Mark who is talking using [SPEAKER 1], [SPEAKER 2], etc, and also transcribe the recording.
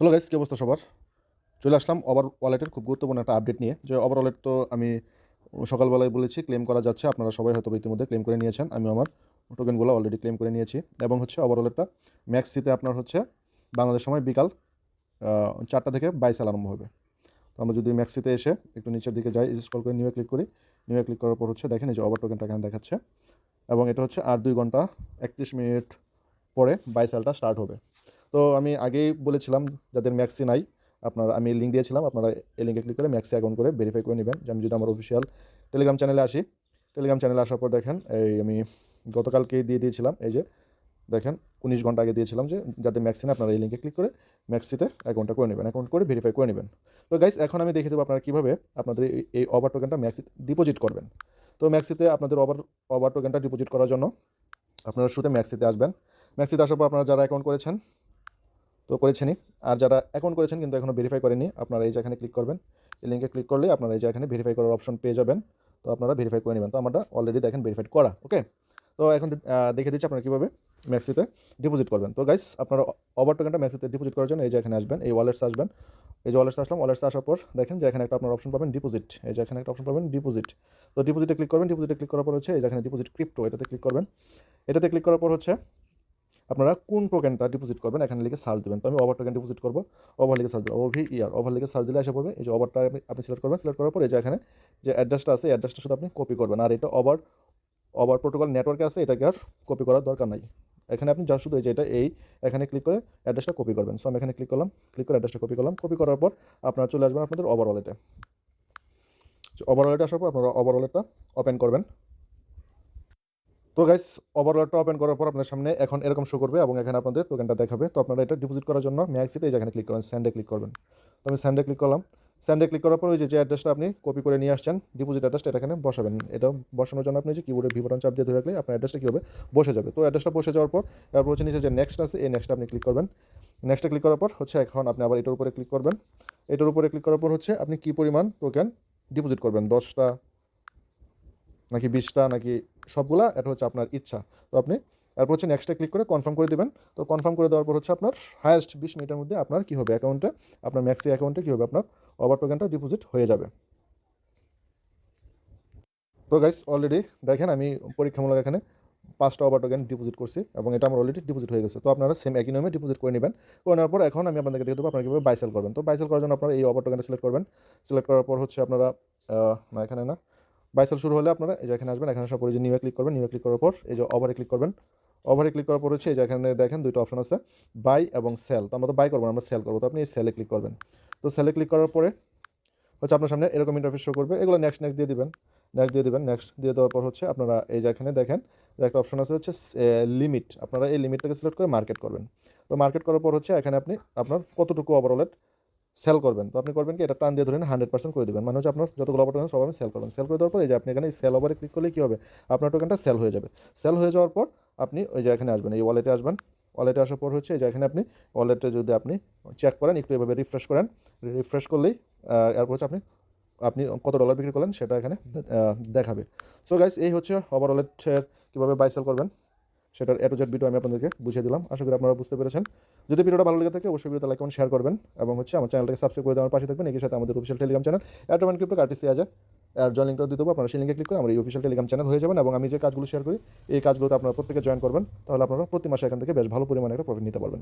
[SPEAKER 1] Hello guys কী অবস্থা সবার? চলে আসলাম ওভার ওয়ালেটের খুব গুরুত্বপূর্ণ একটা আপডেট নিয়ে। যে ওভার ওয়ালেট তো আমি সকালবেলায় বলেছি ক্লেম করা যাচ্ছে। আপনারা সবাই হয়তো ইতিমধ্যে ক্লেম করে নিয়েছেন। আমি আমার টোকেনগুলো অলরেডি ক্লেম করে নিয়েছি। এবং হচ্ছে ওভার ওয়ালেটটা ম্যাক্সিতে আপনার হচ্ছে বাংলাদেশ সময় বিকাল চারটা থেকে বাইশ সাল আরম্ভ হবে। তো আমরা যদি ম্যাক্সিতে এসে একটু নিচের দিকে যাই স্ক্রল করে নিউয়ে ক্লিক করি নিউয়ে ক্লিক করার পর হচ্ছে দেখেন এই যে ওভার টোকেনটা এখানে দেখাচ্ছে। এবং এটা হচ্ছে আর দুই ঘণ্টা একত্রিশ মিনিট পরে বাইশ সালটা স্টার্ট হবে। তো আমি আগেই বলেছিলাম, যাদের ম্যাক্সি নাই, আপনার আমি লিঙ্ক দিয়েছিলাম, আপনারা এই লিঙ্কে ক্লিক করে ম্যাক্সি অ্যাকাউন্ট করে ভেরিফাই করে নেবেন। যে আমি যদি আমার অফিসিয়াল টেলিগ্রাম চ্যানেলে আসি টেলিগ্রাম চ্যানেলে আসার পর দেখেন, এই আমি গতকালকেই দিয়ে দিয়েছিলাম, এই যে দেখেন, উনিশ ঘণ্টা আগে দিয়েছিলাম যে যাদের ম্যাক্সি না আপনারা এই লিঙ্কে ক্লিক করে ম্যাক্সিতে অ্যাকাউন্টটা করে নেবেন অ্যাকাউন্ট করে ভেরিফাই করে নেবেন। তো গাইস এখন আমি দেখে দেবো আপনারা কীভাবে আপনাদের এই- এই ওভার টোকেনটা ম্যাক্সি ডিপোজিট করবেন। তো ম্যাক্সিতে আপনাদের ওভার ওভার টোকেনটা ডিপোজিট করার জন্য আপনারা শুধু ম্যাক্সিতে আসবেন। ম্যাক্সিতে আসার পর আপনারা যারা অ্যাকাউন্ট করেছেন তো করেছেনই। আর যারা অ্যাকাউন্ট করেছেন কিন্তু এখনও ভেরিফাই করেনি আপনারা এই যে এখানে ক্লিক করবেন, এই লিঙ্কে ক্লিক করলে আপনারা এই যে এখানে ভেরিফাই করার অপশন পেয়ে যাবেন। তো আপনারা ভেরিফাই করে নেবেন। তো আমরা অলরেডি দেখেন ভেরিফাইড করা ওকে তো এখন দেখে দিচ্ছি আপনারা কীভাবে ম্যাক্সিতে ডিপোজিট করবেন। তো গাইস আপনারা ওভার টোকেনটা ম্যাক্সিতে ডিপোজিট করার জন্য এই যে এখানে আসবেন, এই ওয়ালেটস আসবেন। এই যে ওয়ালেটস আসলাম ওয়ালেটস আসার পর দেখেন যে এখানে একটা আপনার অপশন পাবেন ডিপোজিট এই যে এখানে একটা অপশন পাবেন ডিপোজিট তো ডিপোজিটে ক্লিক করবেন ডিপোজিটে ক্লিক করার পর হচ্ছে এই যে এখানে ডিপোজিট ক্রিপ্টো এটাতে ক্লিক করবেন। এটাতে ক্লিক করার পর হচ্ছে আপনারা কোন টোকেনটা ডিপোজিট করবেন, এখানে লিখে সার্চ দেবেন। তো আমি ওভার টোকেন ডিপোজিট করব ওভার লিখে সার্চ ওভি ইয়ার ওভার লিখে সার্চ দিলে এসে পড়বে এই যে ওভারটা আপনি সিলেক্ট করবেন সিলেক্ট করার পর যে এখানে যে অ্যাড্রেসটা আছে অ্যাড্রেসটা শুধু আপনি কপি করবেন। আর এটা ওভার ওভার প্রোটোকল নেটওয়ার্কে আছে, এটাকে আর কপি করার দরকার নাই। এখানে আপনি যা শুধু এই যে এটা, এই এখানে ক্লিক করে অ্যাড্রেসটা কপি করবেন। সো আমি এখানে ক্লিক করলাম ক্লিক করে অ্যাড্রেসটা কপি করলাম কপি করার পর আপনারা চলে আসবেন আপনাদের ওভার ওয়ালেটে ওভার ওয়ালেটে আসার পর আপনারা ওভার ওয়ালেটটা ওপেন করবেন। তো গাইস ওভারঅলটা ওপেন করার পর আপনার সামনে এখন এরকম শো করবে এবং এখানে আপনাদের টোকেনটা দেখাবে। তো আপনারা এটা ডিপোজিট করার জন্য ম্যাক্সিতে এই যে এখানে ক্লিক করবেন স্যান্ডে ক্লিক করবেন। তো আমি স্যান্ডে ক্লিক করলাম। স্যান্ডে ক্লিক করার পর ওই যে অ্যাড্রেসটা আপনি কপি করে নিয়ে আসছেন ডিপোজিট অ্যাড্রেসটা এটা এখানে বসাবেন। এটা বসানোর জন্য আপনি যে কিবোর্ডের ভিবরন চাপ দিয়ে ধরে রাখলে আপনার অ্যাড্রেসটা কী হবে বসে যাবে। তো অ্যাড্রেসটা বসে যাওয়ার পর তারপর হচ্ছে নিচে যে নেক্সট আছে, এই নেক্সটটা আপনি ক্লিক করবেন। নেক্সটে ক্লিক করার পর হচ্ছে এখন আপনি আবার এটার উপরে ক্লিক করবেন। এটার উপরে ক্লিক করার পর হচ্ছে আপনি কী পরিমাণ টোকেন ডিপোজিট করবেন? দশটা, নাকি বিশটা, নাকি সবগুলা, এটা হচ্ছে আপনার ইচ্ছা। তো আপনি তারপর হচ্ছে নেক্সটে ক্লিক করে কনফার্ম করে দেবেন। তো কনফার্ম করে দেওয়ার পর হচ্ছে আপনার হায়েস্ট বিশ মিনিটের মধ্যে আপনার কী হবে? অ্যাকাউন্টে আপনার ম্যাক্সি অ্যাকাউন্টে কী হবে? আপনার ওভার টোকেনটা ডিপোজিট হয়ে যাবে। তো গাইস অলরেডি দেখেন আমি পরীক্ষামূলক এখানে পাঁচটা ওভার টোকেন ডিপোজিট করছি এবং এটা আমার অলরেডি ডিপোজিট হয়ে গেছে। তো আপনারা সেম একই নিয়মে ডিপোজিট করে নেবেন। করে নেওয়ার পর এখন আমি আপনাদেরকে দেখে দেবো আপনারা কীভাবে বাইসেল করবেন। তো বাইসেল করার জন্য আপনারা এই ওভার টোকেনটা সিলেক্ট করবেন। সিলেক্ট করার পর হচ্ছে আপনারা না এখানে না বাইসেল শুরু হলে আপনারা এই যে এখানে আসবেন, এখানে আসার পরে যে ক্লিক করবেন নিউয়ে ক্লিক করার পর এই যে ওভারে ক্লিক করবেন। ওভারে ক্লিক করার পর হচ্ছে এই যে এখানে দেখেন দুটো অপশন আছে বাই এবং সেল তো আমরা তো বাই করব আমরা সেল করব। তো আপনি এই সেলে ক্লিক করবেন। তো সেলে ক্লিক করার পরে হচ্ছে আপনার সামনে এরকম ইন্টারফেস শো করবে। এগুলো নেক্সট নেক্সট দিয়ে দিবেন নেক্সট দিয়ে দিবেন নেক্সট দিয়ে দেওয়ার পর হচ্ছে আপনারা এই যে এখানে দেখেন, একটা অপশন আছে হচ্ছে লিমিট আপনারা এই লিমিটটাকে সিলেক্ট করে মার্কেট করবেন। তো মার্কেট করার পর হচ্ছে এখানে আপনি আপনার কতটুকু ওভারঅলেট সেল করবেন। তো আপনি করবেন কি? এটা টান দিয়ে ধরেন হান্ড্রেড পার্সেন্ট করে দেবেন। মানে হচ্ছে আপনার যতগুলো টোকেন সব আপনি সেল করবেন। সেল করে দেওয়ার পর এই যে আপনি এখানে সেল ওভারে ক্লিক করলে কী হবে? আপনার টোকেনটা সেল হয়ে যাবে। সেল হয়ে যাওয়ার পর আপনি ওই যে এখানে আসবেন, এই ওয়ালেটে আসবেন। ওয়ালেটে আসার পর হচ্ছে এই যে এখানে আপনি ওয়ালেটে যদি আপনি চেক করেন, একটু এভাবে রিফ্রেশ করেন। রিফ্রেশ করলেই এরপর হচ্ছে আপনি আপনি কত ডলার বিক্রি করলেন সেটা এখানে দেখাবে। সো গাইস এই হচ্ছে ওভার ওয়ালেটের কীভাবে বাই সেল করবেন? সেটার এ টু জেড ভিডিও আমি আপনাদেরকে বুঝিয়ে দিলাম। আশা করি আপনারা বুঝতে পেরেছেন। যদি ভিডিওটা ভালো লেগে থাকে, অবশ্যই ভিডিওতে লাইক শেয়ার করবেন এবং হচ্ছে আমার চ্যানেলটাকে সাবস্ক্রাইব করে দেওয়ার পাশে থাকবেন। একই সাথে আমাদের অফিসিয়াল টেলিগ্রাম চ্যানেল অ্যাটোমান ক্রিপ্টো কার্টিসি আছে আর জয়েন লিঙ্কটা দিয়ে দেবো, আপনারা সেই লিঙ্কে ক্লিক করে আমার এই অফিসিয়াল টেলিগ্রাম চ্যানেল হয়ে যাবেন এবং আমি যে কাজগুলো শেয়ার করি, এই কাজগুলোতে আপনারা প্রত্যেকে জয়েন করবেন। তাহলে আপনারা প্রতি মাসে এখান থেকে বেশ ভালো পরিমাণে একটা প্রফিট নিতে পারবেন।